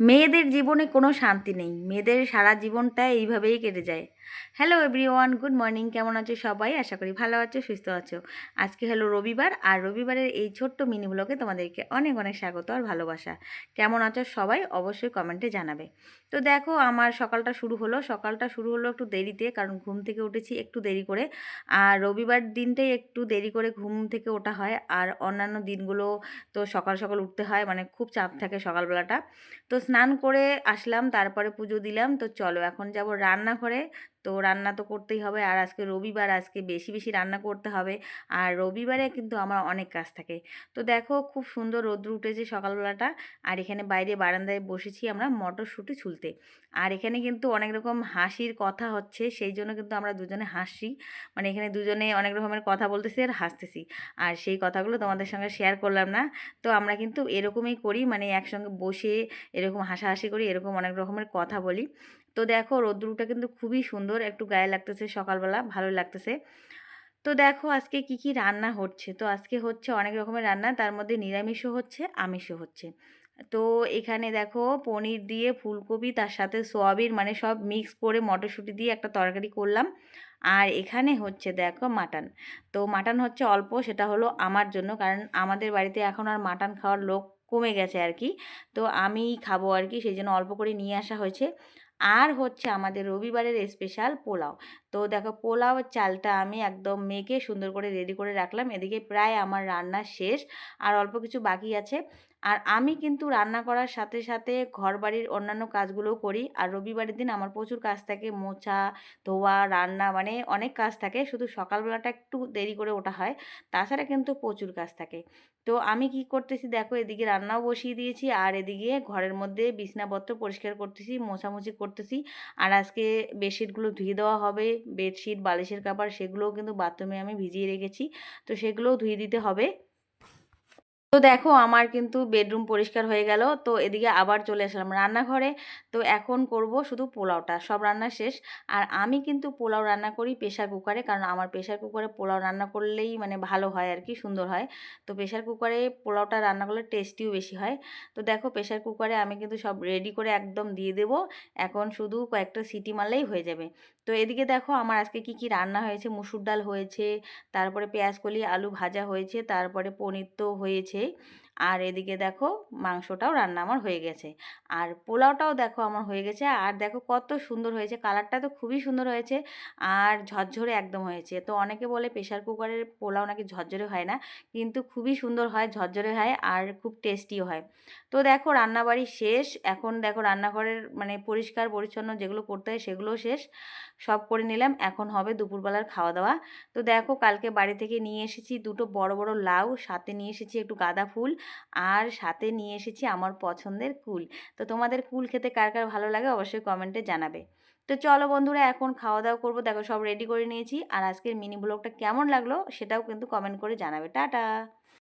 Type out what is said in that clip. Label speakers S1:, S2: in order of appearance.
S1: মেয়েদের জীবনে কোনো শান্তি নেই। মেয়েদের সারা জীবনটা এইভাবেই কেটে যায়। হ্যালো এভরিওয়ান গুড মর্নিং কেমন আছো সবাই? আশা করি ভালো আছো, সুস্থ আছো। আজকে হলো রবিবার, আর রবিবারের এই ছোট্ট মিনি ব্লগে তোমাদেরকে অনেক অনেক স্বাগত আর ভালোবাসা। কেমন আছো সবাই? অবশ্যই কমেন্টে জানাবে। তো দেখো, আমার সকালটা শুরু হলো। সকালটা শুরু হলো একটু দেরিতে, কারণ ঘুম থেকে উঠেছি একটু দেরি করে। আর রবিবার দিনটাই একটু দেরি করে ঘুম থেকে ওঠা হয়। আর অন্যান্য দিনগুলো তো সকাল সকাল উঠতে হয় মানে খুব চাপ থাকে সকালবেলাটা। তো স্নান করে আসলাম, তারপরে পুজো দিলাম। তো চলো, এখন যাব রান্নাঘরে। তো রান্না তো করতেই হবে। আর আজকে রবিবার, আজকে বেশি বেশি রান্না করতে হবে। আর রবিবারে কিন্তু আমার অনেক কাজ থাকে। তো দেখো খুব সুন্দর রোদ্র উঠেছে সকালবেলাটা। আর এখানে বাইরে বারান্দায় বসেছি আমরা মটরশুঁটি ছুলতে। আর এখানে কিন্তু অনেক রকম হাসির কথা হচ্ছে। সেই জন্য কিন্তু আমরা দুজনে হাসি মানে এখানে দুজনে অনেক রকমের কথা বলতেছি আর হাসতেছি। আর সেই কথাগুলো তোমাদের সঙ্গে শেয়ার করলাম না। তো আমরা কিন্তু এরকমই করি। মানে একসঙ্গে বসে এরকম হাসাহাসি করি, এরকম অনেক রকমের কথা বলি। তো দেখো রোদ্রুটা কিন্তু খুবই সুন্দর, একটু গায়ে লাগতেছে সকালবেলা ভালো লাগতেছে। তো দেখো আজকে কি কি রান্না হচ্ছে? তো আজকে হচ্ছে অনেক রকমের রান্না, তার মধ্যে নিরামিষও হচ্ছে, আমিষও হচ্ছে। তো এখানে দেখো পনির দিয়ে ফুলকপি, তার সাথে সোয়াবিন মানে সব মিক্স করে মটরশুঁটি দিয়ে একটা তরকারি করলাম। আর এখানে হচ্ছে দেখো মাটন। তো মাটন হচ্ছে অল্প, সেটা হলো আমার জন্য, কারণ আমাদের বাড়িতে এখন আর মাটন খাওয়ার লোক কমে গেছে আর কি। তো আমি খাব আর কি, সেই জন্য অল্প করে নিয়ে আসা হয়েছে। আর হচ্ছে আমাদের রবিবারের স্পেশাল পোলাও। তো দেখো পোলাও চালটা আমি একদম মেখে সুন্দর করে রেডি করে রাখলাম। এদিকে প্রায় আমার রান্না শেষ। আর অল্প কিছু বাকি আছে। আর আমি কিন্তু রান্না করার সাথে সাথে ঘর বাড়ির অন্যান্য কাজগুলোও করি। আর রবিবারের দিন আমার প্রচুর কাজ থাকে, মোছা, ধোয়া, রান্না মানে অনেক কাজ থাকে। শুধু সকালবেলাটা একটু দেরি করে ওঠা হয়, তাছাড়া কিন্তু প্রচুর কাজ থাকে। তো আমি কি করতেছি দেখো, এদিকে রান্নাও বসিয়ে দিয়েছি আর এদিকে ঘরের মধ্যে বিছনাপত্র পরিষ্কার করতেছি, মোছামুছি করতেছি। আর আজকে বেডশিটগুলো ধুয়ে দেওয়া হবে, বেডশিট, বালিশের কাপড়, সেগুলোও কিন্তু বাথরুমে আমি ভিজিয়ে রেখেছি। তো সেগুলোও ধুয়ে দিতে হবে। তো দেখো আমার কিন্তু বেডরুম পরিষ্কার হয়ে গেল। তো এদিকে আবার চলে আসলাম রান্নাঘরে। তো এখন করব শুধু পোলাওটা, সব রান্না শেষ। আর আমি কিন্তু পোলাও রান্না করি প্রেশার কুকারে, কারণ আমার প্রেশার কুকারে পোলাও রান্না করলেই মানে ভালো হয় আর কি, সুন্দর হয়। তো প্রেশার কুকারে পোলাওটা রান্না করলে টেস্টিও বেশি হয়। তো দেখো প্রেশার কুকারে আমি কিন্তু সব রেডি করে একদম দিয়ে দেব। এখন শুধু কয়েকটা সিটি মারলেই হয়ে যাবে। তো এদিকে দেখো আমার আজকে কি কি রান্না হয়েছে? মুসুর ডাল হয়েছে, তারপরে পেঁয়াজ কলি, আলু ভাজা হয়েছে, তারপরে পনির তো হয়েছে। আর এদিকে দেখো মাংসটাও রান্না আমার হয়ে গেছে। আর পোলাওটাও দেখো আমার হয়ে গেছে। আর দেখো কত সুন্দর হয়েছে। কালারটা তো খুবই সুন্দর হয়েছে আর ঝরঝরে একদম হয়েছে। তো অনেকে বলে প্রেশার কুকারের পোলাও নাকি ঝরঝরে হয় না, কিন্তু খুবই সুন্দর হয়, ঝরঝরে হয় আর খুব টেস্টিও হয়। তো দেখো রান্নাবাড়ি শেষ। এখন দেখো রান্নাঘরের মানে পরিষ্কার পরিচ্ছন্ন যেগুলো করতে হয় সেগুলোও শেষ। সব করে নিলাম। এখন হবে দুপুরবেলার খাওয়া দাওয়া। তো দেখো কালকে বাড়ি থেকে নিয়ে এসেছি দুটো বড় বড় লাউ, সাথে নিয়ে এসেছি একটু গাঁদা ফুল আর সাথে নিয়ে এসেছি আমার পছন্দের কুল। তো তোমাদের কুল খেতে কার কার ভালো লাগে অবশ্যই কমেন্টে জানাবে। তো চলো বন্ধুরা এখন খাওয়া দাওয়া করব। দেখো সব রেডি করে নিয়েছি। আর আজকের মিনি ব্লগটা কেমন লাগল সেটাও কিন্তু কমেন্ট করে জানাবে। টাটা!